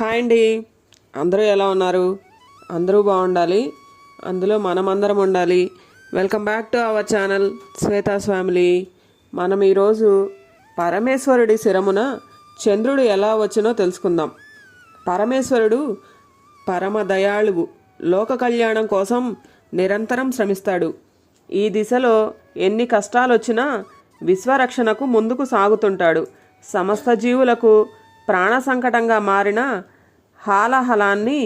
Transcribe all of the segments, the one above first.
Hi అండి. అందరూ ఎలా ఉన్నారు? అందరూ బాగుండాలి. అందులో మనమందరం ఉండాలి. Welcome back to our channel Shweta's family. మనం ఈరోజు పరమేశ్వరుడి శిరమున చంద్రుడు ఎలా వచ్చినో తెలుసుకుందాం. పరమేశ్వరుడు పరమ దయాళువు. లోక కళ్యాణం కోసం నిరంతరం శ్రమిస్తాడు. ఈ దిశలో ఎన్ని కష్టాలు వచ్చినా విశ్వరక్షణకు ముందుకు సాగుతుంటాడు. సమస్త జీవులకు ప్రాణ సంకటంగా మారిన హాలహలాన్ని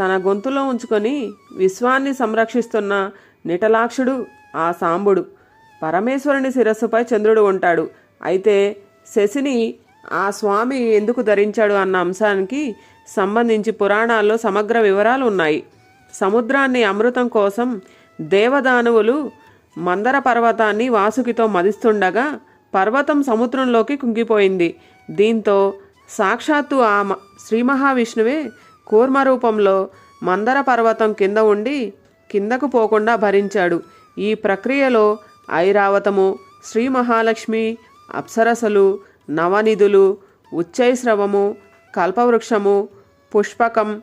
తన గొంతులో ఉంచుకొని విశ్వాన్ని సంరక్షిస్తున్న నిటలాక్షుడు ఆ సాంబుడు. పరమేశ్వరుని శిరస్సుపై చంద్రుడు ఉంటాడు. అయితే శశిని ఆ స్వామి ఎందుకు ధరించాడు అన్న అంశానికి సంబంధించి పురాణాల్లో సమగ్ర వివరాలు ఉన్నాయి. సముద్రాన్ని అమృతం కోసం దేవదానవులు మందర పర్వతాన్ని వాసుకితో మదిస్తుండగా పర్వతం సముద్రంలోకి కుంగిపోయింది. దీంతో సాక్షాత్తు ఆ శ్రీ మహావిష్ణువే కూర్మ రూపంలో మందర పర్వతం కింద ఉండి కిందకు పోకుండా భరించాడు. ఈ ప్రక్రియలో ఐరావతము శ్రీ మహాలక్ష్మి అప్సరసలు నవనిధులు ఉచ్చైశ్రవము కల్పవృక్షము పుష్పకం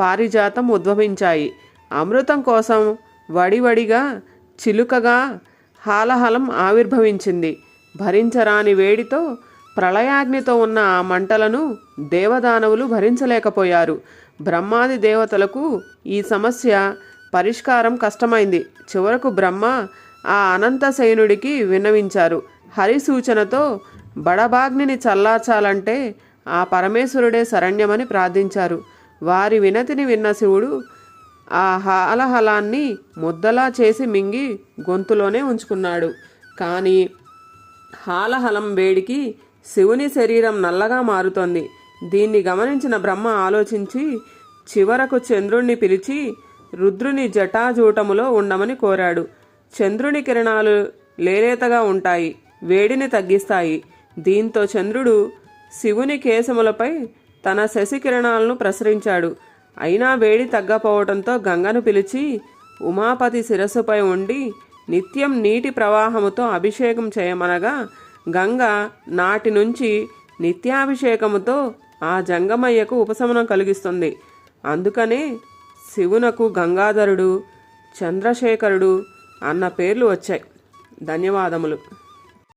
పారిజాతం ఉద్భవించాయి. అమృతం కోసం వడివడిగా చిలుకగా హాలహలం ఆవిర్భవించింది. భరించరాని వేడితో ప్రళయాగ్నితో ఉన్న ఆ మంటలను దేవదానవులు భరించలేకపోయారు. బ్రహ్మాది దేవతలకు ఈ సమస్య పరిష్కారం కష్టమైంది. చివరకు బ్రహ్మ ఆ అనంతశయనుడికి విన్నవించారు. హరి సూచనతో బడబాగ్నిని చల్లార్చాలంటే ఆ పరమేశ్వరుడే శరణ్యమని ప్రార్థించారు. వారి వినతిని విన్న శివుడు ఆ హాలహలాన్ని ముద్దలా చేసి మింగి గొంతులోనే ఉంచుకున్నాడు. కానీ హాలహలం వేడికి శివుని శరీరం నల్లగా మారుతోంది. దీన్ని గమనించిన బ్రహ్మ ఆలోచించి చివరకు చంద్రుణ్ణి పిలిచి రుద్రుని జటాజూటములో ఉండమని కోరాడు. చంద్రుని కిరణాలు లేలేతగా ఉంటాయి వేడిని తగ్గిస్తాయి. దీంతో చంద్రుడు శివుని కేశములపై తన శశి కిరణాలను ప్రసరించాడు. అయినా వేడి తగ్గపోవడంతో గంగను పిలిచి ఉమాపతి శిరస్సుపై ఉండి నిత్యం నీటి ప్రవాహముతో అభిషేకం చేయమనగా గంగ నాటి నుంచి నిత్యాభిషేకముతో ఆ జంగమయ్యకు ఉపశమనం కలిగిస్తుంది. అందుకనే శివునకు గంగాధరుడు చంద్రశేఖరుడు అన్న పేర్లు వచ్చాయి. ధన్యవాదములు.